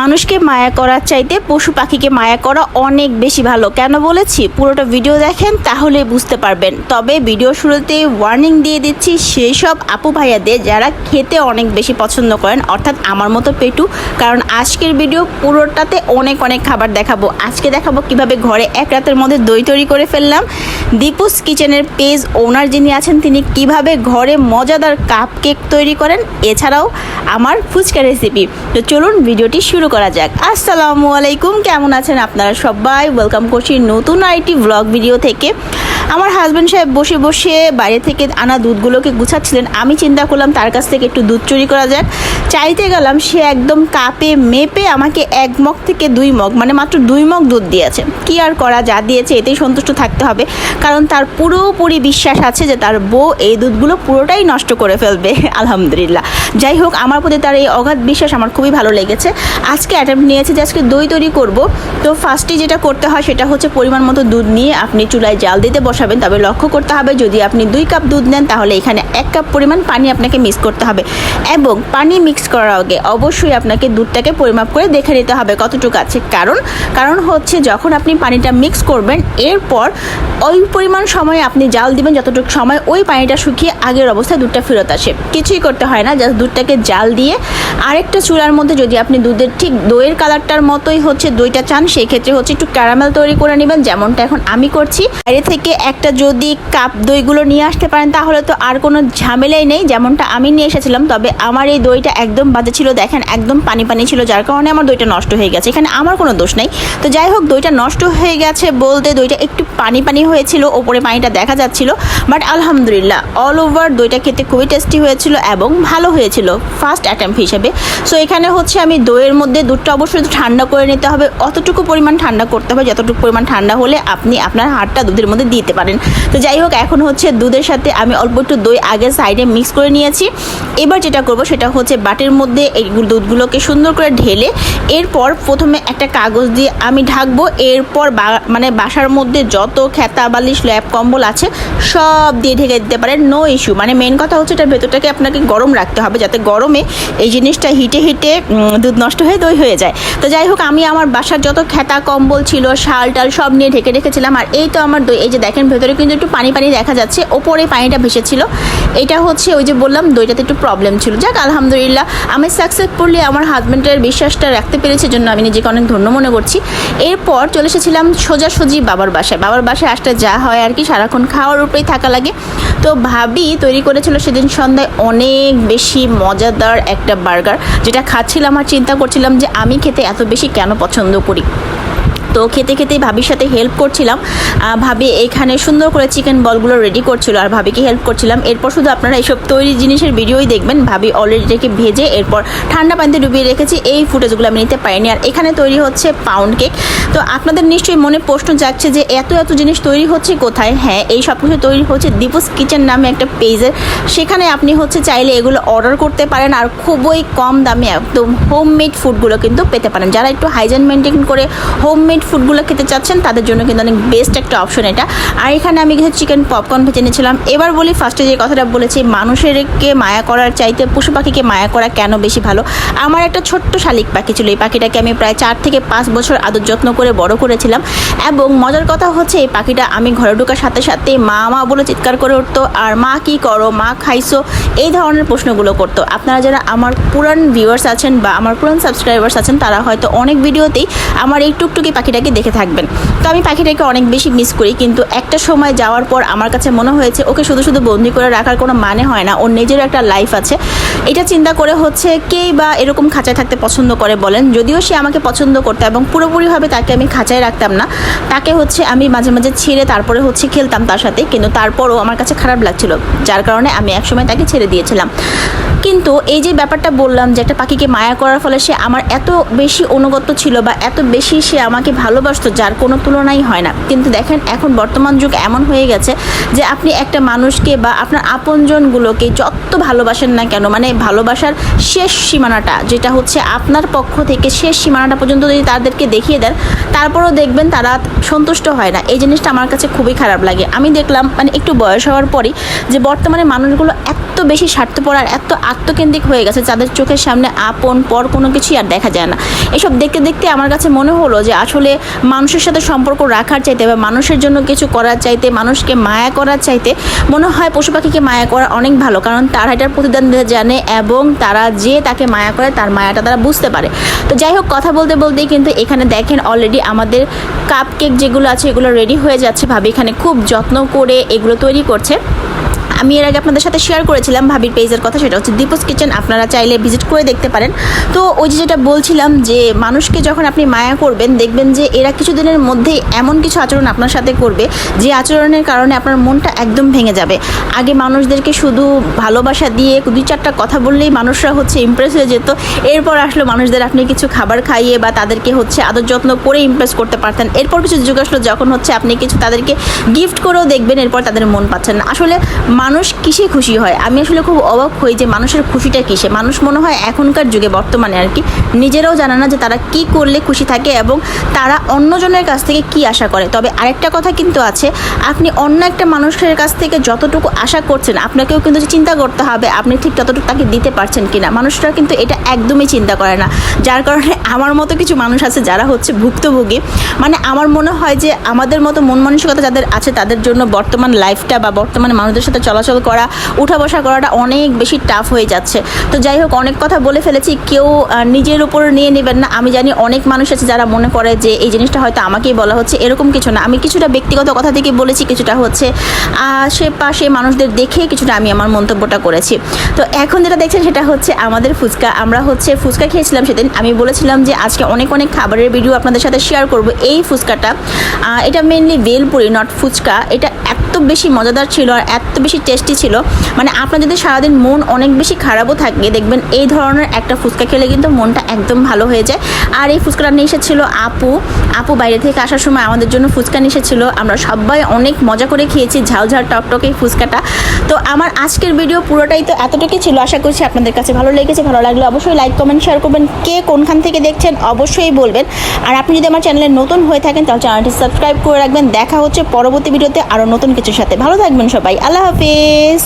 মানুষকে মায়া করার চাইতে পশু পাখিকে মায়া করা অনেক বেশি ভালো। কেন বলেছি? পুরোটা ভিডিও দেখেন, তাহলে বুঝতে পারবেন। তবে ভিডিও শুরুতে ওয়ার্নিং দিয়ে দিচ্ছি, সেই সব আপু ভাইয়াদের যারা খেতে অনেক বেশি পছন্দ করেন, অর্থাৎ আমার মতো পেটু, কারণ আজকের ভিডিও পুরোটাতে অনেক অনেক খাবার দেখাবো। আজকে দেখাবো কীভাবে ঘরে এক রাতের মধ্যে দই তৈরি করে ফেললাম। দীপুস কিচেনের পেজ ওনার যিনি আছেন, তিনি কীভাবে ঘরে মজাদার কাপ কেক তৈরি করেন, এছাড়াও আমার ফুচকা রেসিপি তো চলুন ভিডিওটি শুরু করা যাক। আসসালামু আলাইকুম, কেমন আছেন আপনারা সবাই? ওয়েলকাম করছি নতুন আইটি ব্লগ ভিডিও থেকে। আমার হাজব্যান্ড সাহেব বসে বসে বাইরে থেকে আনা দুধগুলোকে গুছাচ্ছিলেন। আমি চিন্তা করলাম তার কাছ থেকে একটু দুধ চুরি করা যাক। চাইতে গেলাম সে একদম কাপে মেপে আমাকে এক মগ থেকে দুই মগ মানে মাত্র দুই মগ দুধ দিয়েছে। কি আর করা, যা দিয়েছে এতেই সন্তুষ্ট থাকতে হবে। কারণ তার পুরোপুরি বিশ্বাস আছে যে তার বউ এই দুধগুলো পুরোটাই নষ্ট করে ফেলবে। আলহামদুলিল্লাহ। যাই হোক, আমার প্রতি তার এই অগাধ বিশ্বাস আমার খুবই ভালো লেগেছে। আজকে অ্যাটেম্প নিয়েছে যে আজকে দই তৈরি করব। তো ফার্স্টে যেটা করতে হয় সেটা হচ্ছে পরিমাণ মতো দুধ নিয়ে আপনি চুলায় জাল দিতে বসাবেন। তবে লক্ষ্য করতে হবে যদি আপনি দুই কাপ দুধ নেন তাহলে এখানে এক কাপ পরিমাণ পানি আপনাকে মিক্স করতে হবে। এবং পানি মিক্স করার আগে অবশ্যই আপনাকে দুধটাকে পরিমাপ করে দেখে নিতে হবে কতটুকু আছে। কারণ কারণ হচ্ছে যখন আপনি পানিটা মিক্স করবেন, এরপর ওই পরিমাণ সময় আপনি জাল দিবেন, যতটুকু সময় ওই পানিটা শুকিয়ে আগের অবস্থায় দুধটা ফেরত আসে। কিছুই করতে হয় না, জাস্ট দুধটাকে জাল দিয়ে আরেকটা চুলার মধ্যে যদি আপনি দুধের ঠিক দইয়ের কালারটার মতোই হচ্ছে দইটা চান, সেই ক্ষেত্রে হচ্ছে একটু ক্যারামেল তৈরি করে নেবেন, যেমনটা এখন আমি করছি। বাইরে থেকে একটা যদি কাপ দইগুলো নিয়ে আসতে পারেন, তাহলে তো আর কোনো ঝামেলাই নেই, যেমনটা আমি নিয়ে এসেছিলাম। তবে আমার এই দইটা একদম বাজে ছিল, দেখেন একদম পানি পানি ছিল, যার কারণে আমার দইটা নষ্ট হয়ে গেছে। এখানে আমার কোনো দোষ নেই। তো যাই হোক, দইটা নষ্ট হয়ে গেছে বলতে দইটা একটু পানি পানি হয়েছিল, ওপরে পানিটা দেখা যাচ্ছিল। বাট আলহামদুলিল্লাহ অল ওভার দইটা খেতে খুবই টেস্টি হয়েছিল এবং ভালো হয়েছিল ফার্স্ট অ্যাটেম্প হিসেবে। সো এখানে হচ্ছে আমি দইয়ের মধ্যে দুধটা অবশ্যই ঠান্ডা করে নিতে হবে। অতটুকু পরিমাণ ঠান্ডা করতে হবে। যতটুকু পরিমাণ ঠান্ডা হলে আপনি আপনার হাতটা দুধের মধ্যে দিতে পারেন। তো যাই হোক, এখন হচ্ছে দুধের সাথে আমি অল্প একটু দই আগে সাইডে মিক্স করে নিয়েছি। এবার যেটা করব সেটা হচ্ছে বাটির মধ্যে এই দুধগুলোকে সুন্দর করে ঢেলে এরপর প্রথমে একটা কাগজ দিয়ে আমি ঢাকবো। এরপর মানে বাসার মধ্যে যত খেতা, বালিশ ল্যাপ কম্বল আছে, সব দিয়ে ঢেকে দিতে পারেন। নো ইস্যু মানে মেন কথা হচ্ছে এটার ভেতরটাকে আপনাকে গরম রাখতে হবে। যাতে গরমে এই জিনিসটা হিটে হিটে দুধ নষ্ট হয়ে দই হয়ে যায়। তো যাই হোক, আমি আমার বাসার যত খেতা কম্বল ছিল, শাল টাল সব নিয়ে ঢেকে রেখেছিলাম। আর এই তো আমার দই। এই যে দেখেন, ভেতরে কিন্তু একটু পানি পানি দেখা যাচ্ছে। ওপরে পানিটা ভেসেছিল। এটা হচ্ছে ওই যে বললাম, দইটাতে একটু প্রবলেম ছিল। যাক, আলহামদুলিল্লাহ, আমি সাকসেসফুলি আমার হাজব্যান্ডের বিশ্বাসটা রাখতে পেরেছি জন্য আমি নিজেকে অনেক ধন্য মনে করছি। এরপর চলে এসেছিলাম সোজাসুজি বাবার বাসায়। বাবার বাসায় আসতে যা হয় আর কি, সারাক্ষণ খাওয়ার উপরেই থাকা লাগে। তো ভাবি তৈরি করেছিল সেদিন সন্ধ্যায় অনেক বেশি মজাদার একটা বার্গার, যেটা খাচ্ছিলাম আর চিন্তা করছিলাম যে আমি খেতে এত বেশি কেন পছন্দ করি। তো খেতে খেতেই ভাবির সাথে হেল্প করছিলাম। ভাবি এখানে সুন্দর করে চিকেন বলগুলো রেডি করছিল আর ভাবিকে হেল্প করছিলাম। এরপর শুধু আপনারা এইসব তৈরি জিনিসের ভিডিওই দেখবেন। ভাবি অলরেডি রেখে ভেজে এরপর ঠান্ডা পানিতে ডুবিয়ে রেখেছি। এই ফুটেজগুলো আমি নিতে পারিনি। আর এখানে তৈরি হচ্ছে পাউন্ড কেক তো আপনাদের নিশ্চয়ই মনে প্রশ্ন যাচ্ছে যে এত এত জিনিস তৈরি হচ্ছে কোথায়? হ্যাঁ এই সব কিছু তৈরি হচ্ছে দীপুস কিচেন নামে একটা পেজের সেখানে আপনি হচ্ছে চাইলে এগুলো অর্ডার করতে পারেন আর খুবই কম দামে একদম হোমমেড ফুডগুলো কিন্তু পেতে পারেন। যারা একটু হাইজেন মেনটেন করে হোমমেড ফুডগুলো খেতে চাচ্ছেন, তাদের জন্য কিন্তু অনেক বেস্ট একটা অপশন এটা। আর এখানে আমি কিছু চিকেন পপকর্ন ভেজে নিয়েছিলাম। এবার বলি ফার্স্টে যে কথাটা বলেছি, মানুষেরকে মায়া করার চাইতে পশু পাখিকে মায়া করা কেন বেশি ভালো? আমার একটা ছোট্ট শালিক পাখি ছিল, এই পাখিটাকে আমি প্রায় চার থেকে পাঁচ বছর আদর যত্ন করে বড় করেছিলাম। এবং মজার কথা হচ্ছে, এই পাখিটা আমি ঘরে ঢোকার সাথে সাথে মা মা বলে চিৎকার করে উঠতো, আর মা কি করো? মা খাইছো? এই ধরনের প্রশ্নগুলো করতো। আপনারা যারা আমার পুরান ভিউয়ার্স আছেন বা আমার পুরান সাবস্ক্রাইবার্স আছেন, তারা হয়তো অনেক ভিডিওতেই আমার এই টুকটুকি পাখিটাকে দেখে থাকবেন। তো আমি পাখিটাকে অনেক বেশি মিস করি, কিন্তু একটা সময় যাওয়ার পর আমার কাছে মনে হয়েছে ওকে শুধু শুধু বন্দি করে রাখার কোনো মানে হয় না, ওর নিজেরও একটা লাইফ আছে। এটা চিন্তা করে হচ্ছে কেই বা এরকম খাঁচায় থাকতে পছন্দ করে বলেন? যদিও সে আমাকে পছন্দ করতো এবং পুরোপুরিভাবে তাকে আমি খাঁচায় রাখতাম না। তাকে হচ্ছে আমি মাঝে মাঝে ছেড়ে তারপরে হচ্ছে খেলতাম তার সাথে, কিন্তু তারপরও আমার কাছে খারাপ লাগছিল, যার কারণে আমি একসময় তাকে ছেড়ে দিয়েছিলাম। কিন্তু এই যে ব্যাপারটা বললাম যে একটা পাখিকে মায়া করার ফলে সে আমার এত বেশি অনুগত ছিল বা এত বেশি সে আমাকে ভালোবাসতো, যার কোনো তুলনাই হয় না। কিন্তু দেখেন, এখন বর্তমান যুগ এমন হয়ে গেছে যে আপনি একটা মানুষকে বা আপনার আপনজনগুলোকে যত ভালোবাসেন না কেন মানে ভালোবাসার শেষ সীমানাটা, যেটা হচ্ছে আপনার পক্ষ থেকে শেষ সীমানাটা পর্যন্ত যদি তাদেরকে দেখিয়ে দেন, তারপরও দেখবেন তারা সন্তুষ্ট হয় না। এই জিনিসটা আমার কাছে খুবই খারাপ লাগে। আমি দেখলাম মানে একটু বয়স হওয়ার পরই যে বর্তমানে মানুষগুলো এত বেশি স্বার্থপর আর এত আত্মকেন্দ্রিক হয়ে গেছে, যাদের চোখের সামনে আপন, পর কোনো কিছুই আর দেখা যায় না। এসব দেখতে দেখতে আমার কাছে মনে হলো যে আসলে মানুষের সাথে সম্পর্ক রাখার চাইতে বা মানুষের জন্য কিছু করার চাইতে, মানুষকে মায়া করার চাইতে মনে হয় পশু পাখিকে মায়া করা অনেক ভালো, কারণ তারা এটার প্রতিদান জানে এবং তারা যে তাকে মায়া করে তার মায়াটা তারা বুঝতে পারে। তো যাই হোক, কথা বলতে বলতেই কিন্তু এখানে দেখেন অলরেডি আমাদের কাপ কেক যেগুলো আছে, এগুলো রেডি হয়ে যাচ্ছে ভাবি। এখানে খুব যত্ন করে এগুলো তৈরি করছে। আমি এর আগে আপনাদের সাথে শেয়ার করেছিলাম ভাবির পেজের কথা, সেটা হচ্ছে দীপস কিচেন আপনারা চাইলে ভিজিট করে দেখতে পারেন। তো ওই যে যেটা বলছিলাম যে, মানুষকে যখন আপনি মায়া করবেন, দেখবেন যে এরা কিছুদিনের মধ্যেই এমন কিছু আচরণ আপনার সাথে করবে, যে আচরণের কারণে আপনার মনটা একদম ভেঙে যাবে। আগে মানুষদেরকে শুধু ভালোবাসা দিয়ে দুই চারটা কথা বললেই মানুষরা হচ্ছে ইমপ্রেস হয়ে যেত। এরপর আসলো মানুষদের আপনি কিছু খাবার খাইয়ে বা তাদেরকে হচ্ছে আদর যত্ন করে ইমপ্রেস করতে পারতেন। এরপর কিছু যুগ আসলো যখন হচ্ছে আপনি কিছু তাদেরকে গিফট করেও দেখবেন, এরপর তাদের মন পাচ্ছেন আসলে মানুষ কিসে খুশি হয়? আমি আসলে খুব অবাক হই যে মানুষের খুশিটা কিসে? মানুষ মনে হয় এখনকার যুগে বর্তমানে আর কি নিজেরাও জানে না যে তারা কি করলে খুশি থাকে এবং তারা অন্যজনের কাছ থেকে কি আশা করে। তবে আরেকটা কথা কিন্তু আছে, আপনি অন্য একটা মানুষের কাছ থেকে যতটুকু আশা করছেন, আপনাকেও কিন্তু চিন্তা করতে হবে, আপনি ঠিক ততটুকু তাকে দিতে পারছেন কি না মানুষরা কিন্তু এটা একদমই চিন্তা করে না। যার কারণে আমার মতো কিছু মানুষ আছে যারা হচ্ছে ভুক্তভোগী। মানে আমার মনে হয় যে আমাদের মতো মন মানসিকতা যাদের আছে, তাদের জন্য বর্তমান লাইফটা বা বর্তমানে মানুষদের সাথে চলাচল করা উঠা বসা করাটা অনেক বেশি টাফ হয়ে যাচ্ছে তো যাই হোক অনেক কথা বলে ফেলেছি কেউ নিজের উপর নিয়ে নেবেন না আমি জানি অনেক মানুষ আছে যারা মনে করে যে এই জিনিসটা হয়তো আমাকেই বলা হচ্ছে এরকম কিছু না আমি কিছুটা ব্যক্তিগত কথা থেকে বলেছি কিছুটা হচ্ছে আশেপাশে মানুষদের দেখে কিছুটা আমি আমার মন্তব্যটা করেছি তো এখন যেটা দেখছেন সেটা হচ্ছে আমাদের ফুচকা আমরা হচ্ছে ফুচকা খেয়েছিলাম সেদিন আমি বলেছিলাম যে আজকে অনেক অনেক খাবারের ভিডিও আপনাদের সাথে শেয়ার করব এই ফুচকাটা এটা মেনলি ভেলপুরি নট ফুচকা এটা এত বেশি মজাদার ছিল আর এত বেশি টেস্টি ছিল। মানে আপনার যদি সারাদিন মন অনেক বেশি খারাপও থাকে, দেখবেন এই ধরনের একটা ফুচকা খেলে কিন্তু মনটা একদম ভালো হয়ে যায়। আর এই ফুচকাটা নিয়ে এসেছিল আপু। আপু বাইরে থেকে আসার সময় আমাদের জন্য ফুচকা নিয়ে এসেছিল আমরা সবাই অনেক মজা করে খেয়েছি, ঝাল ঝাল টকটক এই ফুচকাটা। তো আমার আজকের ভিডিও পুরোটাই তো এতটুকুই ছিল। আশা করছি আপনাদের কাছে ভালো লেগেছে, ভালো লাগলে অবশ্যই লাইক কমেন্ট শেয়ার করবেন। কে কোনখান থেকে দেখছেন অবশ্যই বলবেন। আর আপনি যদি আমার চ্যানেলে নতুন হয়ে থাকেন, তাহলে চ্যানেলটি সাবস্ক্রাইব করে রাখবেন। দেখা হচ্ছে পরবর্তী ভিডিওতে আরও নতুন কিছুর সাথে। ভালো থাকবেন সবাই। আল্লাহ হাফিজ